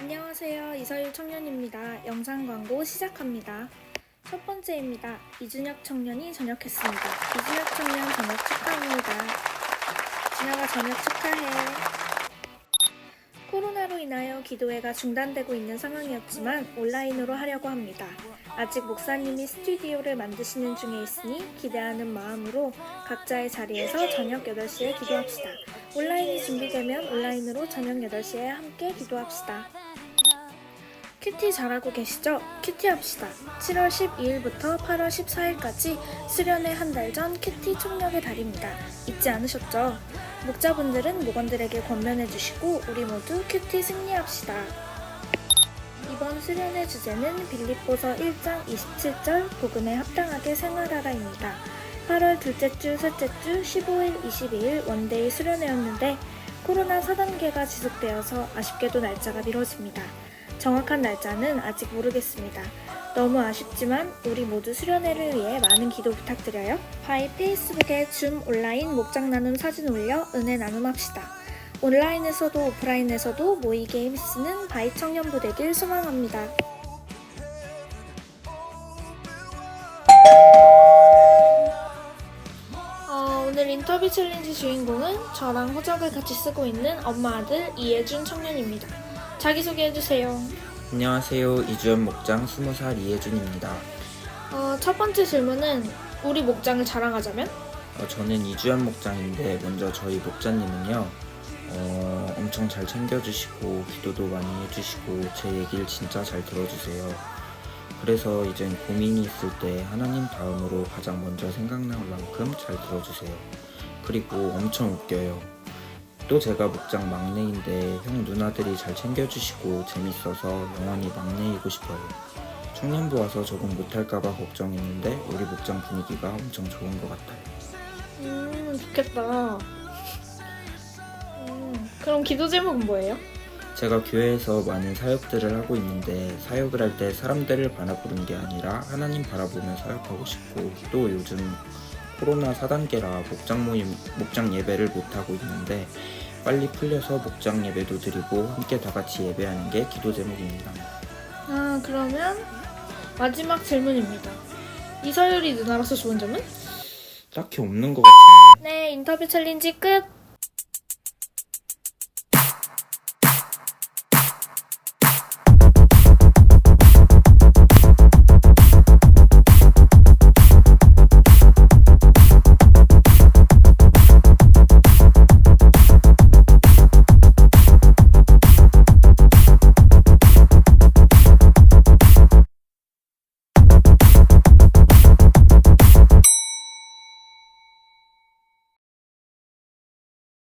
안녕하세요. 이서유 청년입니다. 영상 광고 시작합니다. 첫 번째입니다. 이준혁 청년이 전역했습니다. 이준혁 청년 전역 축하합니다. 진혁아 전역 축하해. 코로나로 인하여 기도회가 중단되고 있는 상황이었지만 온라인으로 하려고 합니다. 아직 목사님이 스튜디오를 만드시는 중에 있으니 기대하는 마음으로 각자의 자리에서 저녁 8시에 기도합시다. 온라인이 준비되면 온라인으로 저녁 8시에 함께 기도합시다. 큐티 잘하고 계시죠? 큐티 합시다. 7월 12일부터 8월 14일까지 수련회 한 달 전 큐티 총력의 달입니다. 잊지 않으셨죠? 목자분들은 목원들에게 권면해 주시고 우리 모두 큐티 승리합시다. 이번 수련의 주제는 빌립보서 1장 27절 복음에 합당하게 생활하라입니다. 8월 둘째 주, 셋째 주, 15일, 22일 원데이 수련회였는데 코로나 4단계가 지속되어서 아쉽게도 날짜가 미뤄집니다. 정확한 날짜는 아직 모르겠습니다. 너무 아쉽지만 우리 모두 수련회를 위해 많은 기도 부탁드려요. 바이 페이스북에 줌 온라인 목장 나눔 사진 올려 은혜 나눔합시다. 온라인에서도 오프라인에서도 모이게 힘쓰는 바이 청년부 되길 소망합니다. 오늘 인터뷰 챌린지 주인공은 저랑 호적을 같이 쓰고 있는 엄마 아들 이예준 청년입니다. 자기소개해주세요. 안녕하세요. 이주연 목장 20살 이혜준입니다. 어, 첫 번째 질문은 우리 목장을 자랑하자면? 어, 저는 이주연 목장인데 먼저 저희 목자님은요. 어, 엄청 잘 챙겨주시고 기도도 많이 해주시고 제 얘기를 진짜 잘 들어주세요. 그래서 이젠 고민이 있을 때 하나님 다음으로 가장 먼저 생각날 만큼 잘 들어주세요. 그리고 엄청 웃겨요. 또 제가 목장 막내인데 형 누나들이 잘 챙겨주시고 재밌어서 영원히 막내이고 싶어요. 청년부 와서 적응 못할까봐 걱정했는데 우리 목장 분위기가 엄청 좋은 것 같아요. 음, 좋겠다. 음, 그럼 기도 제목은 뭐예요? 제가 교회에서 많은 사역들을 하고 있는데 사역을 할 때 사람들을 바라보는 게 아니라 하나님 바라보며 사역하고 싶고 또 요즘 코로나 4단계라 목장 모임, 목장 예배를 못 하고 있는데 빨리 풀려서 목장 예배도 드리고 함께 다 같이 예배하는 게 기도 제목입니다. 아, 그러면 마지막 질문입니다. 이서율이 누나로서 좋은 점은? 딱히 없는 것 같은데. 네, 인터뷰 챌린지 끝!